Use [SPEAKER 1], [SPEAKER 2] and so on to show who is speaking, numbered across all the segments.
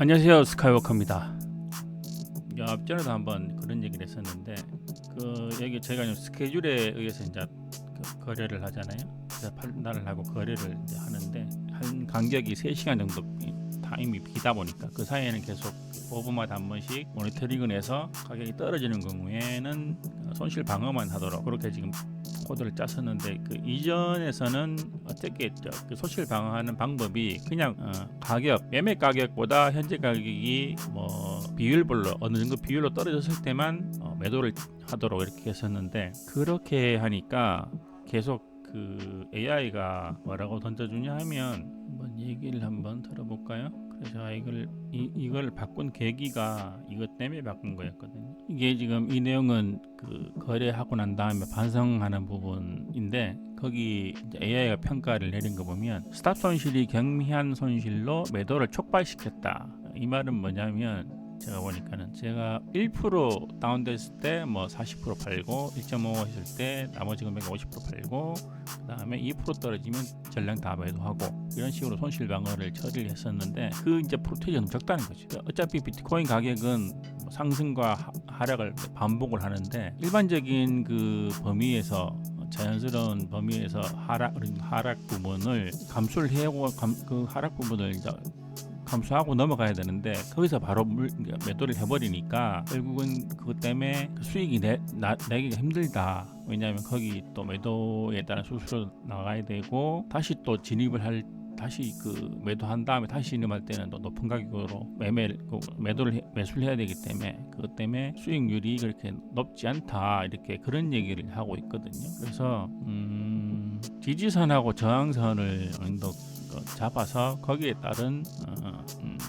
[SPEAKER 1] 안녕하세요 스카이워커입니다. 야, 앞전에도 한번 그런 얘기를 했었는데 그 여기 제가 좀 스케줄에 의해서 이제 그 거래를 하잖아요. 그래서 판단을 하고 거래를 이제 하는데 한 간격이 3시간 정도 타임이 비다 보니까 그 사이에는 계속 5분마다 한 번씩 모니터링을 해서 가격이 떨어지는 경우에는 손실 방어만 하도록 그렇게 지금 코드를 짰었는데 그 이전에서는 어떻게? 그 손실 방어하는 방법이 그냥 어, 가격 매매 가격보다 현재 가격이 뭐 비율별로 어느 정도 비율로 떨어졌을 때만 어, 매도를 하도록 이렇게 했었는데 그렇게 하니까 계속 그 AI가 뭐라고 던져주냐 하면 한번 얘기를 한번 들어볼까요? 그래서 이걸 이, 이걸 바꾼 계기가 이것 때문에 바꾼 거였거든요. 이게 지금 이 내용은 그 거래하고 난 다음에 반성하는 부분인데 거기 AI가 평가를 내린 거 보면 스탑 손실이 경미한 손실로 매도를 촉발시켰다. 이 말은 뭐냐면 제가 보니까는 제가 1% 다운됐을 때 뭐 40% 팔고 1.5 했을 때 나머지 금액 50% 팔고 그 다음에 2% 떨어지면 전량 다 매도하고 이런 식으로 손실 방어를 처리를 했었는데 그 이제 프로테이지가 너무 적다는 거죠. 어차피 비트코인 가격은 뭐 상승과 하- 하락을 반복을 하는데 일반적인 그 범위에서 자연스러운 범위에서 하락 하락 부분을 감수를 해고 감, 그 하락 부분을 이제 감수하고 넘어가야 되는데 거기서 바로 물, 매도를 해버리니까 결국은 그것 때문에 그 수익이 내, 나, 내기가 힘들다. 왜냐하면 거기 또 매도에 따른 수수료 나가야 되고 다시 또 진입을 할 다시 그 매도한 다음에 다시 진입할 때는 또 높은 가격으로 매매 그 매도를 해- 매수를 해야 되기 때문에 그것 때문에 수익률이 그렇게 높지 않다 이렇게 그런 얘기를 하고 있거든요. 그래서 음, 지지선하고 저항선을 어느 정도 그 잡아서 거기에 따른 어, 음,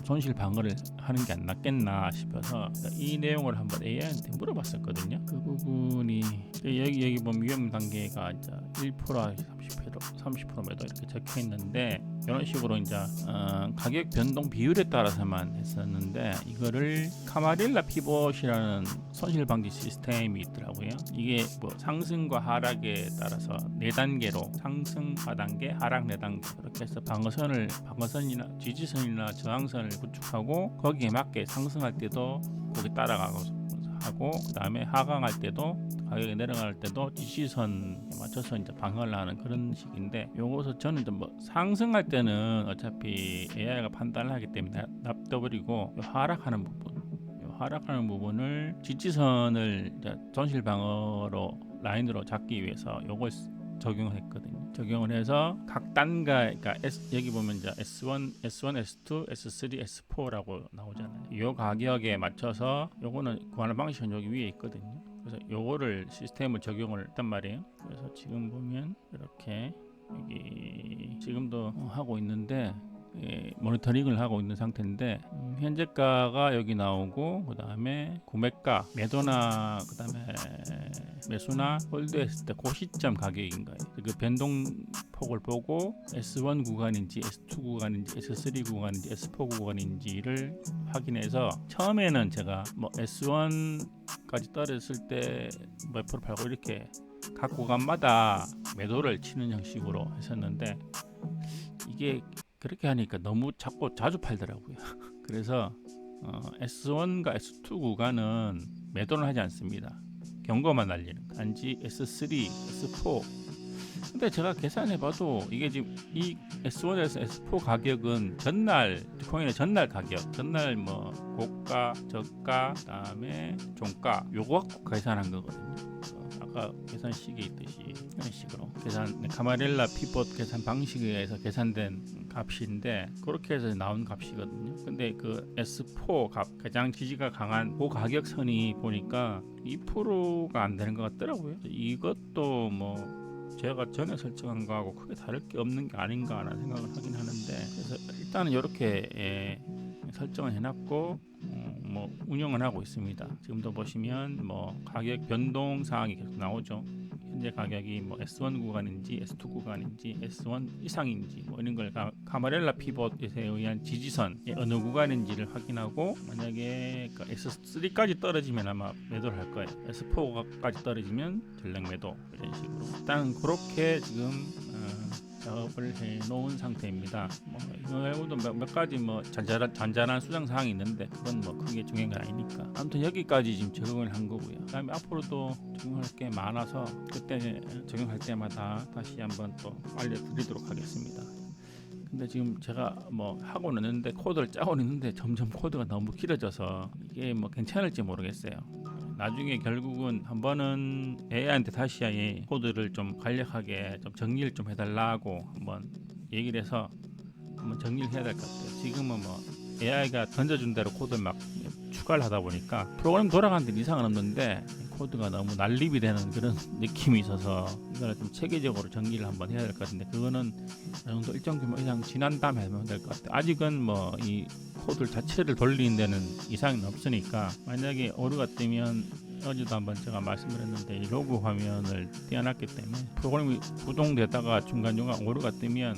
[SPEAKER 1] 손실 방어를 하는 게 안 낫겠나 싶어서 이 내용을 한번 AI한테 물어봤었거든요. 그 부분이 여기 여기 보면 위험 단계가 이제 1% 30% 30% 매도 이렇게 적혀 있는데 이런 식으로 이제 어, 가격 변동 비율에 따라서만 했었는데 이거를 카마릴라 피봇이라는 손실 방지 시스템이 있더라고요. 이게 뭐 상승과 하락에 따라서 네 단계로 상승 4단계, 하락 4단계 그렇게 해서 방어선을 방어선이나 지지선이나 저항선을 구축하고 거기 에 맞게 상승할 때도 거기 따라가고 하고 그 다음에 하강할 때도 가격이 내려갈 때도 지지선에 맞춰서 이제 방어를 하는 그런 식인데 요것을 저는 좀 뭐 상승할 때는 어차피 AI가 판단을 하기 때문에 납둬버리고 요 하락하는 부분 요 하락하는 부분을 지지선을 손실 방어로 라인으로 잡기 위해서 요걸 적용을 했거든요. 적용을 해서 각 단가 그러니까 S, 여기 보면 이제 S1, S1, S2, S3, S4라고 나오잖아요. 요 가격에 맞춰서 요거는 구하는 방식은 여기 위에 있거든요. 그래서 요거를 시스템을 적용을 했단 말이에요. 그래서 지금 보면 이렇게 여기 지금도 하고 있는데 예, 모니터링을 하고 있는 상태인데 음, 현재가가 여기 나오고 그 다음에 구매가 매도나 그 다음에 매수나 홀드했을 때그 시점 가격인 거예요. 그 변동 폭을 보고 S1 구간인지 S2 구간인지 S3 구간인지 S4 구간인지를 확인해서 처음에는 제가 뭐 S1까지 떨어졌을 때 몇 프로 팔고 이렇게 각 구간마다 매도를 치는 형식으로 했었는데 이게 그렇게 하니까 너무 자꾸 자주 팔더라고요. 그래서 어, S1과 S2 구간은 매도는 하지 않습니다. 경고만 날리는 거. 단지 S3, S4. 근데 제가 계산해봐도 이게 지금 이 S1에서 S4 가격은 전날 비트코인의 전날 가격, 전날 뭐 고가, 저가, 그다음에 종가 요거 갖고 계산한 거거든요. 어, 아까 계산식에 있듯이 이런 식으로 계산 카마렐라 피봇 계산 방식에 의해서 계산된 값인데 그렇게 해서 나온 값이거든요. 근데 그 S4 값 가장 지지가 강한 그 가격선이 보니까 2%가 안 되는 것 같더라고요. 이것도 뭐 제가 전에 설정한 거하고 크게 다를 게 없는 게 아닌가라는 생각을 하긴 하는데 그래서 일단은 이렇게 예, 설정을 해놨고 어, 뭐 운영을 하고 있습니다. 지금도 보시면 뭐 가격 변동 사항이 계속 나오죠. 현재 가격이 뭐 S1 구간인지 S2 구간인지 S1 이상인지 뭐 이런 걸 가, 카마렐라 피벗에 의한 지지선 어느 구간인지를 확인하고 만약에 그 S3까지 떨어지면 아마 매도를 할 거예요. S4까지 떨어지면 전량 매도 이런 식으로 일단 그렇게 지금 어, 작업을 해 놓은 상태입니다. 뭐 이거 말고도 몇, 몇 가지 뭐 잔잔한, 잔잔한 수정 사항이 있는데 그건 뭐 크게 중요한 건 아니니까 아무튼 여기까지 지금 적응을 한 거고요. 그다음에 앞으로도 적응할 게 많아서 그때 적용할 때마다 다시 한번 또 알려드리도록 하겠습니다. 근데 지금 제가 뭐 하고는 있는데 코드를 짜고는 있는데 점점 코드가 너무 길어져서 이게 뭐 괜찮을지 모르겠어요. 나중에 결국은 한 번은 AI한테 다시 이 코드를 좀 간략하게 좀 정리를 좀 해달라고 한번 얘기를 해서 한번 정리를 해야 될 것 같아요. 지금은 뭐 AI가 던져준 대로 코드를 막 추가를 하다 보니까 프로그램 돌아가는 데 이상은 없는데 코드가 너무 난립이 되는 그런 느낌이 있어서 이거를 좀 체계적으로 정리를 한번 해야 될 것 같은데 그거는 어느 정도 일정 규모 이상 지난 다음에 하면 될 것 같아요. 아직은 뭐 이 코드 자체를 돌리는 데는 이상은 없으니까 만약에 오류가 뜨면 어제도 한번 제가 말씀을 했는데 이 로그 화면을 띄워놨기 때문에 프로그램이 구동되다가 중간중간 오류가 뜨면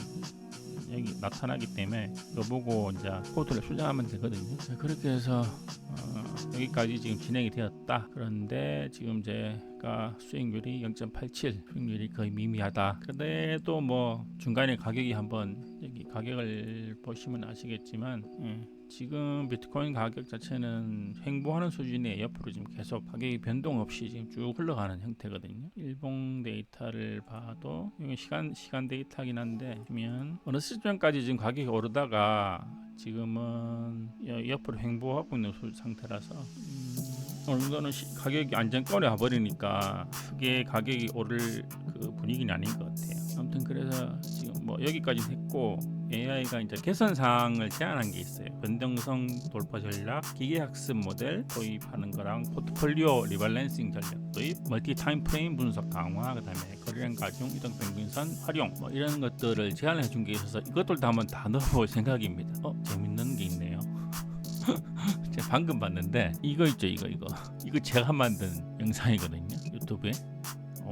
[SPEAKER 1] 여기 나타나기 때문에 이거 보고 이제 코드를 수정하면 되거든요. 자, 그렇게 해서 어, 여기까지 지금 진행이 되었다. 그런데 지금 제가 수익률이 0.87, 수익률이 거의 미미하다. 그래도 뭐 중간에 가격이 한번 여기 가격을 보시면 아시겠지만 예, 지금 비트코인 가격 자체는 횡보하는 수준에 옆으로 지금 계속 가격이 변동 없이 지금 쭉 흘러가는 형태거든요. 일봉 데이터를 봐도 이게 시간 시간 데이터긴 한데 보면 어느 시점까지 지금 가격이 오르다가 지금은 여- 옆으로 횡보하고 있는 수- 상태라서 음, 어느 정도는 시- 가격이 안정권에 와버리니까 크게 가격이 오를 그 분위기는 아닌 것 같아요. 아무튼 그래서 지금 뭐 여기까지 했고 AI가 이제 개선 사항을 제안한 게 있어요. 변동성 돌파 전략, 기계 학습 모델 도입하는 거랑 포트폴리오 리밸런싱 전략 도입, 멀티 타임 프레임 분석 강화, 그다음에 거래량 가중, 이동 평균선 활용 뭐 이런 것들을 제안해 준 게 있어서 이것들도 한번 다 넣어볼 생각입니다. 어 재밌는 게 있네요. 제가 방금 봤는데 이거 있죠 이거 이거 이거 제가 만든 영상이거든요 유튜브에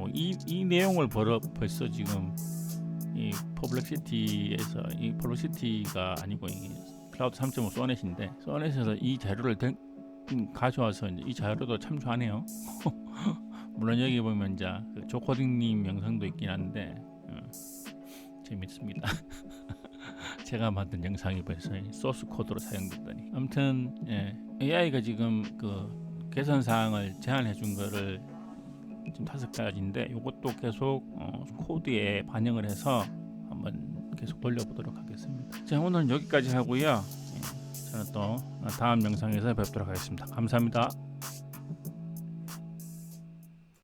[SPEAKER 1] 어, 이, 이 내용을 벌어 벌써 지금 이 퍼블릭시티에서 이 퍼블릭시티가 아니고 이 클라우드 3.5 소넷인데 소넷에서 이 자료를 된- 음, 가져와서 이제 이 자료도 참조하네요. 물론 여기 보면 이제 그 조코딩님 영상도 있긴 한데 어, 재밌습니다. 제가 만든 영상이 벌써 이 소스 코드로 사용됐다니. 아무튼 예, AI가 지금 그 개선 사항을 제안해 준 거를 지금 다섯 가지인데 이것도 계속 어, 코드에 반영을 해서 한번 계속 돌려보도록 하겠습니다. 자 오늘은 여기까지 하고요. 예, 저는 또 다음 영상에서 뵙도록 하겠습니다. 감사합니다.